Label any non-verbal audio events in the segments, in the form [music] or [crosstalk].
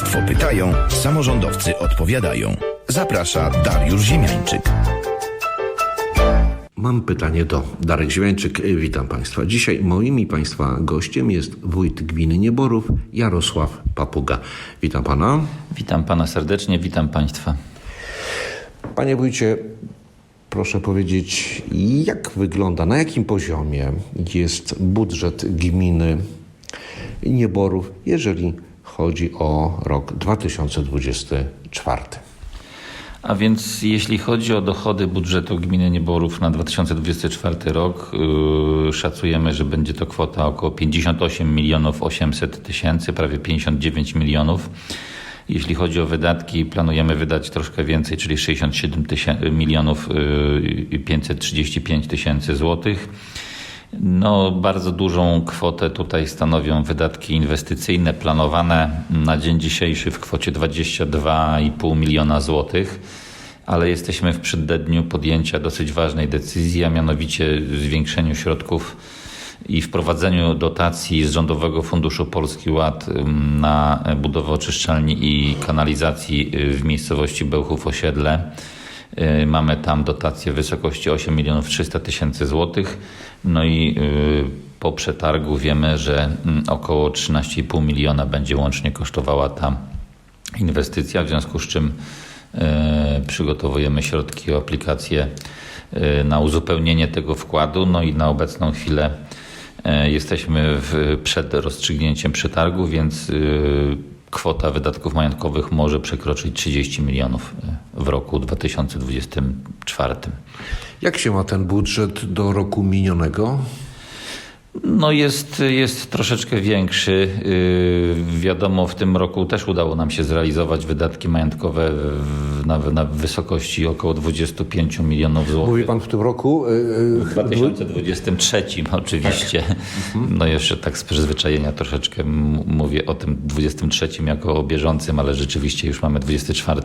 Państwo pytają, samorządowcy odpowiadają. Zaprasza Dariusz Ziemiańczyk. Mam pytanie do Darek Ziemiańczyk. Witam Państwa. Dzisiaj moim i Państwa gościem jest wójt gminy Nieborów Jarosław Papuga. Witam Pana. Witam pana serdecznie, witam państwa. Panie wójcie, proszę powiedzieć, jak wygląda, na jakim poziomie jest budżet gminy Nieborów, jeżeli chodzi o rok 2024? A więc jeśli chodzi o dochody budżetu gminy Nieborów na 2024 rok, yy, szacujemy, że będzie to kwota około 58 milionów 800 tysięcy, prawie 59 milionów. Jeśli chodzi o wydatki, planujemy wydać troszkę więcej, czyli 67 tysię- milionów yy, 535 tysięcy złotych. No, bardzo dużą kwotę tutaj stanowią wydatki inwestycyjne planowane na dzień dzisiejszy w kwocie 22,5 miliona złotych, ale jesteśmy w przededniu podjęcia dosyć ważnej decyzji, a mianowicie zwiększeniu środków i wprowadzeniu dotacji z Rządowego Funduszu Polski Ład na budowę oczyszczalni i kanalizacji y, w miejscowości Bełchów Osiedle. Y, Mamy tam dotację w wysokości 8 milionów 300 tysięcy złotych. No i y, po przetargu wiemy, że mm, około 13,5 miliona będzie łącznie kosztowała ta inwestycja, w związku z czym y, przygotowujemy środki o aplikację y, na uzupełnienie tego wkładu. No i na obecną chwilę jesteśmy w, przed rozstrzygnięciem przetargu, więc y, kwota wydatków majątkowych może przekroczyć 30 milionów y, w roku 2024. Jak się ma ten budżet do roku minionego? No jest, jest troszeczkę większy. Yy, wiadomo, w tym roku też udało nam się zrealizować wydatki majątkowe w, na, na wysokości około 25 milionów złotych. Mówi Pan w tym roku? y, y, W 2023 [laughs] oczywiście. No jeszcze tak z przyzwyczajenia troszeczkę mówię o tym 23 jako o bieżącym, ale rzeczywiście już mamy 24.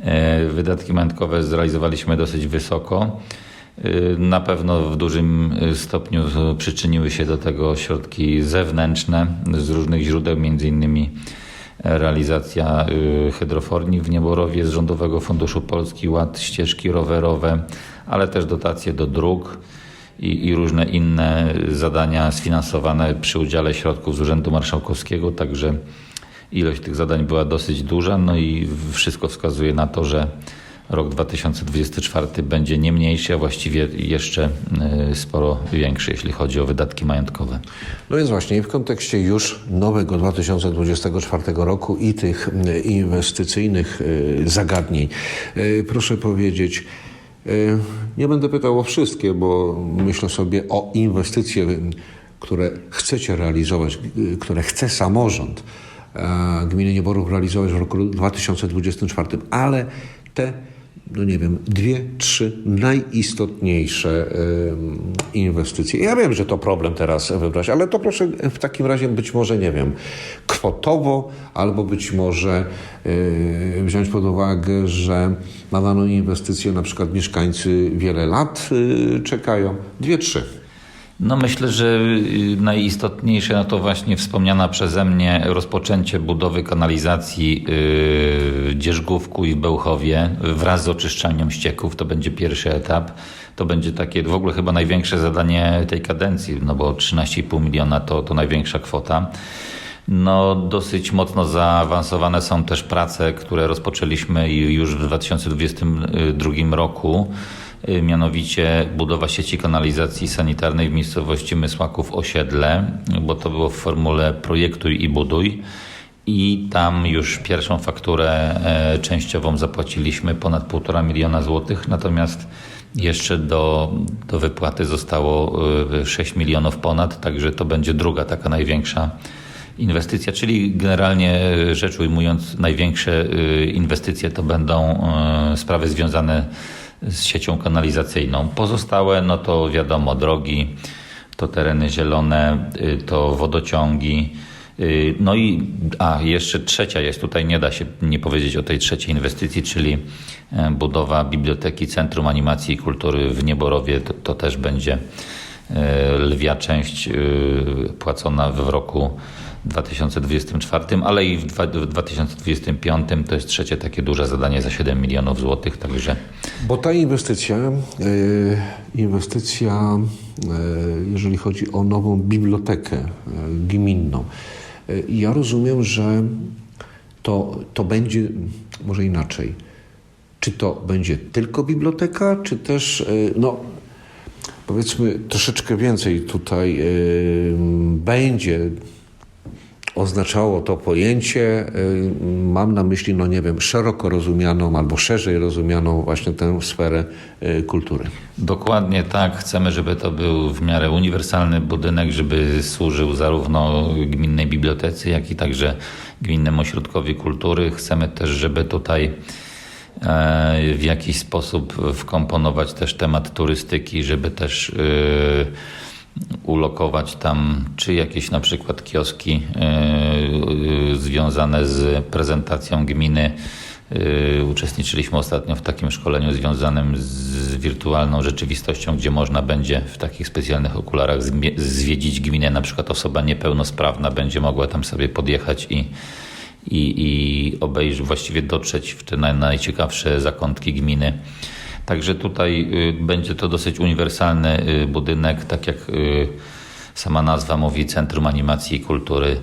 E, Wydatki majątkowe zrealizowaliśmy dosyć wysoko. E, Na pewno w dużym e, stopniu przyczyniły się do tego środki zewnętrzne z różnych źródeł, między innymi realizacja y, hydroforni w Nieborowie z Rządowego Funduszu Polski Ład, ścieżki rowerowe, ale też dotacje do dróg i, i różne inne zadania sfinansowane przy udziale środków z Urzędu Marszałkowskiego, także ilość tych zadań była dosyć duża, no i wszystko wskazuje na to, że rok 2024 będzie nie mniejszy, a właściwie jeszcze y, sporo większy, jeśli chodzi o wydatki majątkowe. No więc właśnie i w kontekście już nowego 2024 roku i tych y, inwestycyjnych y, zagadnień, proszę powiedzieć, nie będę pytał o wszystkie, bo myślę sobie o inwestycje, które chcecie realizować, które chce samorząd e, gminy Nieborów realizować w roku 2024, ale te no nie wiem, dwie, trzy najistotniejsze inwestycje. Ja wiem, że to problem teraz wybrać, ale to proszę w takim razie być może, nie wiem, kwotowo, albo być może yy, wziąć pod uwagę, że na daną inwestycję na przykład mieszkańcy wiele lat yy, czekają. Dwie, trzy. No myślę, że y, najistotniejsze to właśnie wspomniana przeze mnie rozpoczęcie budowy kanalizacji yy, Dzierżgówku i Bełchowie wraz z oczyszczalnią ścieków. To będzie pierwszy etap. To będzie takie w ogóle chyba największe zadanie tej kadencji, no bo 13,5 miliona to, to największa kwota. No, dosyć mocno zaawansowane są też prace, które rozpoczęliśmy już w 2022 roku. Y, Mianowicie budowa sieci kanalizacji sanitarnej w miejscowości Mysłaków Osiedle, bo to było w formule projektuj i buduj. I tam już pierwszą fakturę e, częściową zapłaciliśmy ponad 1,5 miliona złotych, natomiast jeszcze do, do wypłaty zostało e, 6 milionów ponad, także to będzie druga taka największa inwestycja, czyli generalnie rzecz ujmując, największe inwestycje to będą sprawy związane z siecią kanalizacyjną. Pozostałe, no to wiadomo, drogi, to tereny zielone, y, to wodociągi. y, No i a jeszcze trzecia jest, tutaj nie da się nie powiedzieć o tej trzeciej inwestycji, czyli e, budowa Biblioteki Centrum Animacji i Kultury w Nieborowie. To, to też będzie lwia część e, płacona w roku 2024, ale i w dwa- w 2025 to jest trzecie takie duże zadanie za 7 milionów złotych, także Bo ta inwestycja, e, inwestycja, e, jeżeli chodzi o nową bibliotekę e, gminną, e, ja rozumiem, że to, to będzie, może inaczej, czy to będzie tylko biblioteka, czy też, e, no, powiedzmy, troszeczkę więcej tutaj e, będzie oznaczało to pojęcie, mam na myśli, no nie wiem, szeroko rozumianą albo szerzej rozumianą właśnie tę sferę y, kultury. Dokładnie tak. Chcemy, żeby to był w miarę uniwersalny budynek, żeby służył zarówno gminnej bibliotece, jak i także gminnemu ośrodkowi kultury. Chcemy też, żeby tutaj e, w jakiś sposób wkomponować też temat turystyki, żeby też e, ulokować tam czy jakieś na przykład kioski e, e, związane z prezentacją gminy. E, Uczestniczyliśmy ostatnio w takim szkoleniu związanym z wirtualną rzeczywistością, gdzie można będzie w takich specjalnych okularach zwiedzić gminę. Na przykład osoba niepełnosprawna będzie mogła tam sobie podjechać i, i, i obejrzeć, właściwie dotrzeć w te naj, najciekawsze zakątki gminy. Także tutaj y, będzie to dosyć uniwersalny y, budynek, tak jak y, sama nazwa mówi, Centrum Animacji i Kultury.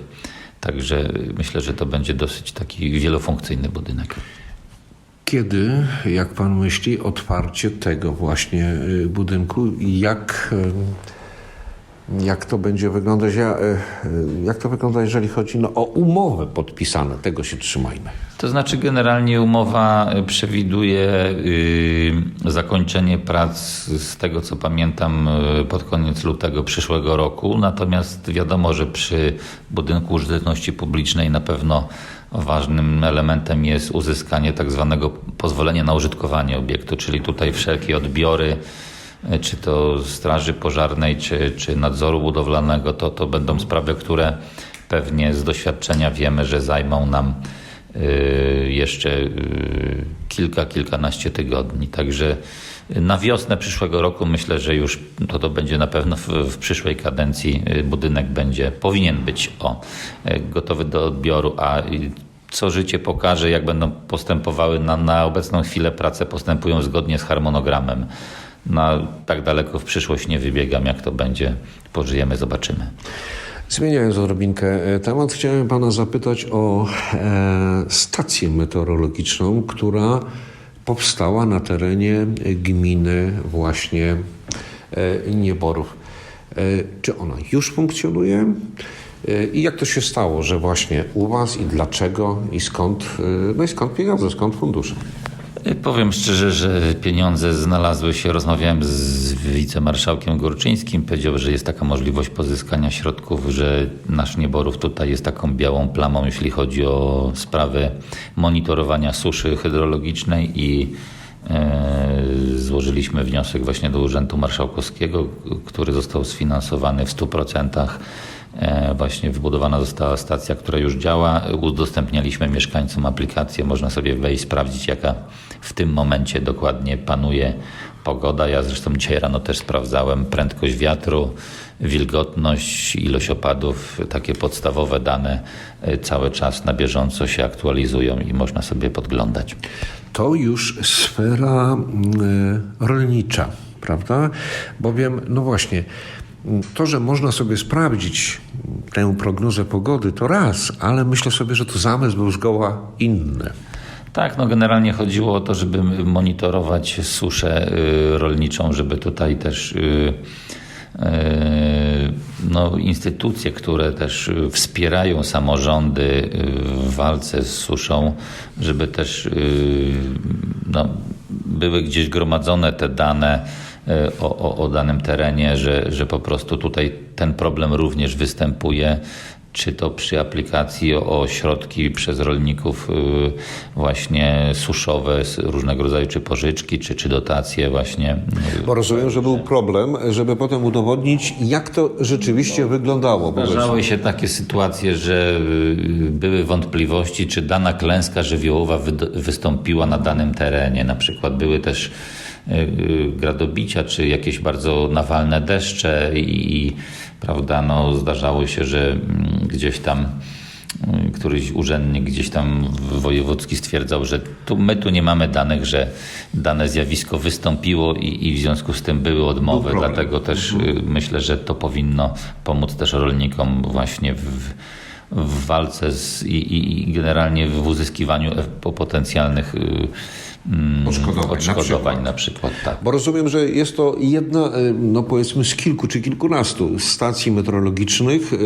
Także myślę, że to będzie dosyć taki wielofunkcyjny budynek. Kiedy, jak pan myśli, otwarcie tego właśnie budynku jak, jak to będzie wyglądać? Y, y, Jak to wygląda, jeżeli chodzi no, o umowę podpisane? Tego się trzymajmy. To znaczy, generalnie umowa y, przewiduje y, zakończenie prac, z tego co pamiętam, pod koniec lutego przyszłego roku. Natomiast wiadomo, że przy budynku użyteczności publicznej na pewno ważnym elementem jest uzyskanie tak zwanego pozwolenia na użytkowanie obiektu, czyli tutaj wszelkie odbiory czy to straży pożarnej, czy, czy nadzoru budowlanego, to, to będą sprawy, które pewnie z doświadczenia wiemy, że zajmą nam y, jeszcze y, kilka, kilkanaście tygodni. Także na wiosnę przyszłego roku myślę, że już to, to będzie na pewno w, w przyszłej kadencji budynek będzie, powinien być o, gotowy do odbioru, a co życie pokaże, jak będą postępowały na, na obecną chwilę prace postępują zgodnie z harmonogramem. Na tak daleko w przyszłość nie wybiegam, jak to będzie, pożyjemy, zobaczymy. Zmieniając odrobinkę e, temat, chciałem pana zapytać o e, stację meteorologiczną, która powstała na terenie gminy właśnie e, Nieborów. E, czy ona już funkcjonuje? E, I jak to się stało, że właśnie u was i dlaczego i skąd, e, no i skąd pieniądze, skąd fundusze? Y, Powiem szczerze, że pieniądze znalazły się. Rozmawiałem z wicemarszałkiem Górczyńskim. Powiedział, że jest taka możliwość pozyskania środków, że nasz Nieborów tutaj jest taką białą plamą, jeśli chodzi o sprawy monitorowania suszy hydrologicznej i e, złożyliśmy wniosek właśnie do Urzędu Marszałkowskiego, który został sfinansowany w 100%. E, Właśnie wybudowana została stacja, która już działa. Udostępnialiśmy mieszkańcom aplikację. Można sobie wejść, sprawdzić, jaka w tym momencie dokładnie panuje pogoda. Ja zresztą dzisiaj rano też sprawdzałem prędkość wiatru, wilgotność, ilość opadów. Takie podstawowe dane e, cały czas na bieżąco się aktualizują i można sobie podglądać. to już sfera mm, rolnicza, prawda? Bowiem, no właśnie, to, że można sobie sprawdzić tę prognozę pogody, to raz, ale myślę sobie, że to zamysł był zgoła inny. Tak, no generalnie chodziło o to, żeby monitorować suszę y, rolniczą, żeby tutaj też y, y, no, instytucje, które też wspierają samorządy w walce z suszą, żeby też no, były gdzieś gromadzone te dane o, o, o danym terenie, że, że po prostu tutaj ten problem również występuje czy to przy aplikacji o środki przez rolników y, właśnie suszowe, różnego rodzaju, czy pożyczki, czy, czy dotacje właśnie. y, Bo rozumiem, że był problem, żeby potem udowodnić, jak to rzeczywiście wyglądało. Zdarzały się takie sytuacje, że y, były wątpliwości, czy dana klęska żywiołowa wystąpiła na danym terenie. Na przykład były też gradobicia, czy jakieś bardzo nawalne deszcze i, prawda, no, zdarzało się, że mm, gdzieś tam y, któryś urzędnik gdzieś tam wojewódzki stwierdzał, że tu, my tu nie mamy danych, że dane zjawisko wystąpiło i, i w związku z tym były odmowy, dlatego też y, myślę, że to powinno pomóc też rolnikom właśnie w, w walce z, i, i, generalnie w uzyskiwaniu e- po- potencjalnych y, mm, Odszkodowań, na odszkodowań przykład. na przykład. tak. Bo rozumiem, że jest to jedna, e, no powiedzmy, z kilku czy kilkunastu stacji meteorologicznych e,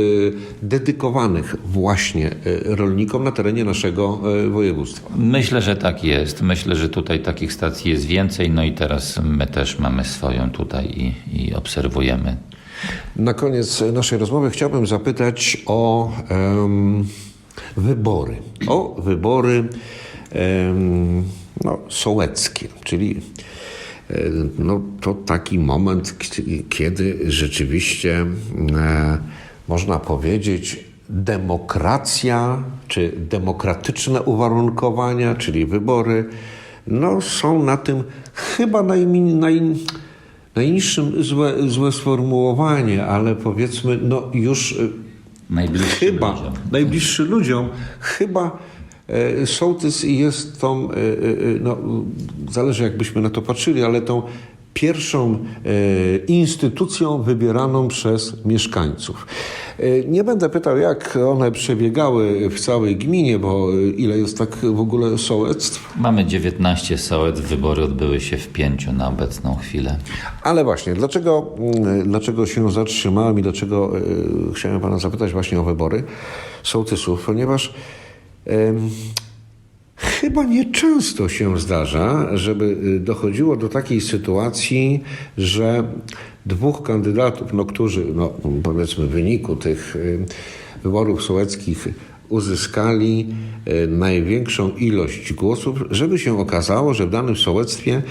dedykowanych właśnie e, rolnikom na terenie naszego województwa. Myślę, że tak jest. Myślę, że tutaj takich stacji jest więcej, no i teraz my też mamy swoją tutaj i, i obserwujemy. Na koniec naszej rozmowy chciałbym zapytać o em, wybory. O wybory em, no, sołeckie, czyli e, no, to taki moment, kiedy rzeczywiście e, można powiedzieć demokracja, czy demokratyczne uwarunkowania, czyli wybory, no, są na tym chyba najmi, naj, najniższym złe, złe sformułowanie, ale powiedzmy, no już y, Najbliższym chyba ludziom. najbliższy ludziom, chyba e, sołtys jest tą, e, e, e, no, zależy jakbyśmy na to patrzyli, ale tą pierwszą e, instytucją wybieraną przez mieszkańców. E, Nie będę pytał, jak one przebiegały w całej gminie, bo e, ile jest tak w ogóle sołectw. Mamy 19 sołec, wybory odbyły się w pięciu na obecną chwilę. Ale właśnie, dlaczego, mm, dlaczego się zatrzymałem i dlaczego e, chciałem pana zapytać właśnie o wybory sołtysów? Ponieważ chyba nieczęsto się zdarza, żeby y, dochodziło do takiej sytuacji, że dwóch kandydatów, no, którzy no, powiedzmy w wyniku tych y, wyborów sołeckich uzyskali e, największą ilość głosów, żeby się okazało, że w danym sołectwie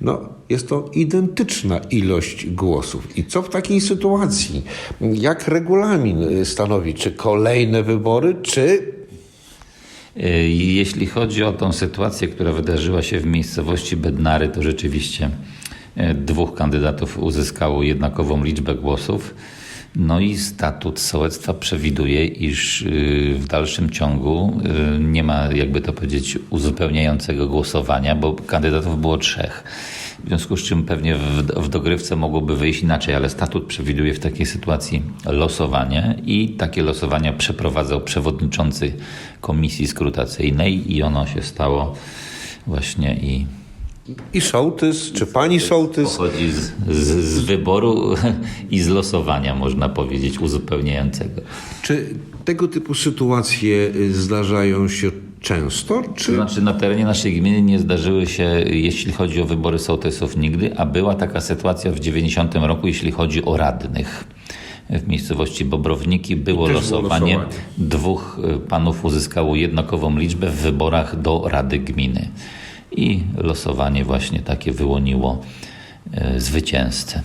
no, jest to identyczna ilość głosów. I co w takiej sytuacji? Jak regulamin stanowi? Czy kolejne wybory, czy Y, Jeśli chodzi o tą sytuację, która wydarzyła się w miejscowości Bednary, to rzeczywiście y, dwóch kandydatów uzyskało jednakową liczbę głosów. No i statut sołectwa przewiduje, iż y, w dalszym ciągu y, nie ma, jakby to powiedzieć, uzupełniającego głosowania, bo kandydatów było trzech. W związku z czym pewnie w, w dogrywce mogłoby wyjść inaczej, ale statut przewiduje w takiej sytuacji losowanie i takie losowania przeprowadzał przewodniczący komisji skrutacyjnej i ono się stało właśnie i i sołtys, czy pani sołtys? pochodzi z, z, z wyboru i z losowania, można powiedzieć, uzupełniającego. Czy tego typu sytuacje y, zdarzają się często, To czy znaczy na terenie naszej gminy nie zdarzyły się, jeśli chodzi o wybory sołtysów nigdy, a była taka sytuacja w 90 roku, jeśli chodzi o radnych. W miejscowości Bobrowniki było też było losowanie. losowanie. Dwóch y, panów uzyskało jednakową liczbę w wyborach do Rady Gminy. I losowanie właśnie takie wyłoniło y, zwycięzcę.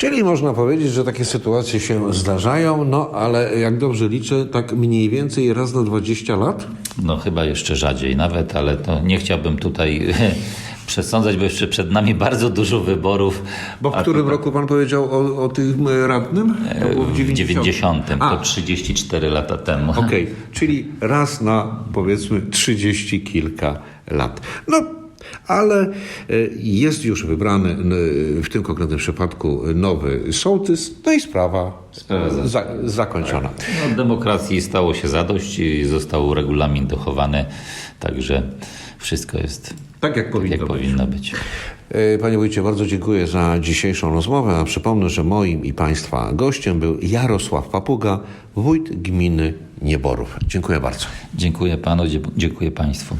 Czyli można powiedzieć, że takie sytuacje się zdarzają, no ale jak dobrze liczę, tak mniej więcej raz na 20 lat? No chyba jeszcze rzadziej nawet, ale to nie chciałbym tutaj [laughs] przesądzać, bo jeszcze przed nami bardzo dużo wyborów. Bo w którym roku pan powiedział o, o tym e, radnym? To było W 90. A. To 34 lata temu. Okej, czyli raz na powiedzmy 30 kilka lat. No, ale e, jest już wybrany w tym konkretnym przypadku nowy sołtys, no i sprawa, za, zakończona. No, demokracji stało się zadość i został regulamin dochowany, także wszystko jest Tak jak tak, powinno jak być. powinno być. E, Panie wójcie, bardzo dziękuję za dzisiejszą rozmowę, a przypomnę, że moim i Państwa gościem był Jarosław Papuga, wójt gminy Nieborów. Dziękuję bardzo. Dziękuję panu, dziękuję państwu.